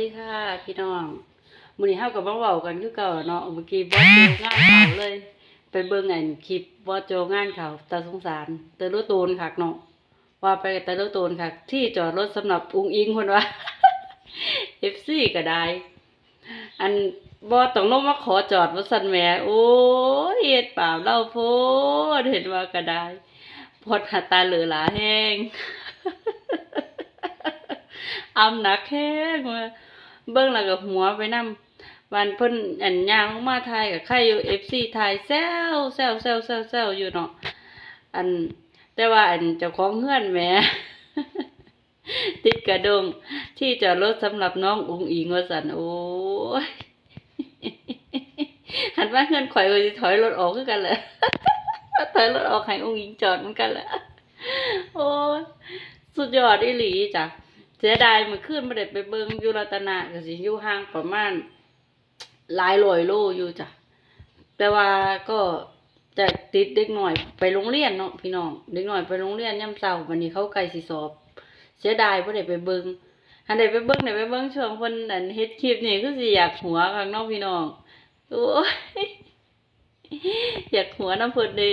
สวัสดีค่ะพี่น้องมื้อนี้เฮาก็มาเว้ากันคือเก่าเนาะเมื่อกี้บ่เจงานเขาเลย ไปเบิ่งอันคลิปบ่เจงานเขาตาสงสารต่รู้ตูนคักเนาะว่าไปต่รู้ตูนคักที่จอดรถสำหรับอุ้งอิงเพิ่นว่า FC ก็ได้ อันบ่ต้องลงมาขอจอดว่าซั่นแหมโอ้ยเฮ็ดบาเล่าโพดเห็นว่าก็ได้พอดหาตาเหลือหลาแห้ง อำหนักแห้งว่าเบิ่งแล้วก็หัวไปนำวันเพิ่นอันย่างลงมาไทยกับใครอยู่ FC ทยแซวแซวแซวแซวแซวอยู่เนาะอันแต่ว่าอันเจ้าของเฮือนแหมติดกระดง ที่จอดรถสำหรับน้องอุงอิงว่าซั่นโอ้ยหันว่าเฮือนข่อยว่าสิถอยรถออกกันแหละถอยรถออกให้อุงอิงจอดเหมือนกันแหละโอ้ยสุดยอดอีหลีจ้ะ เสียดายเมื่อคืนไม่ได้ไปเบิงยูรัตนะก็สิอยู่ห่างประมาณหลายร้อยโลอยู่จ้ะแต่ว่าก็จะติดเด็กหน่อยไปโรงเรียนเนาะพี่น้องเด็กหน่อยไปโรงเรียนย่ำเช้าวันนี้เขาใกล้สิสอบ เสียดายบ่ได้ไปเบิงอันใดไปเบิงได้ไปเบิงช่วงเพิ่นอันเฮ็ดคลิปนี่คือสิอยากหัวข้างนอกพี่น้องโอ้ยอยากหัวน้ำเพิ่นเด้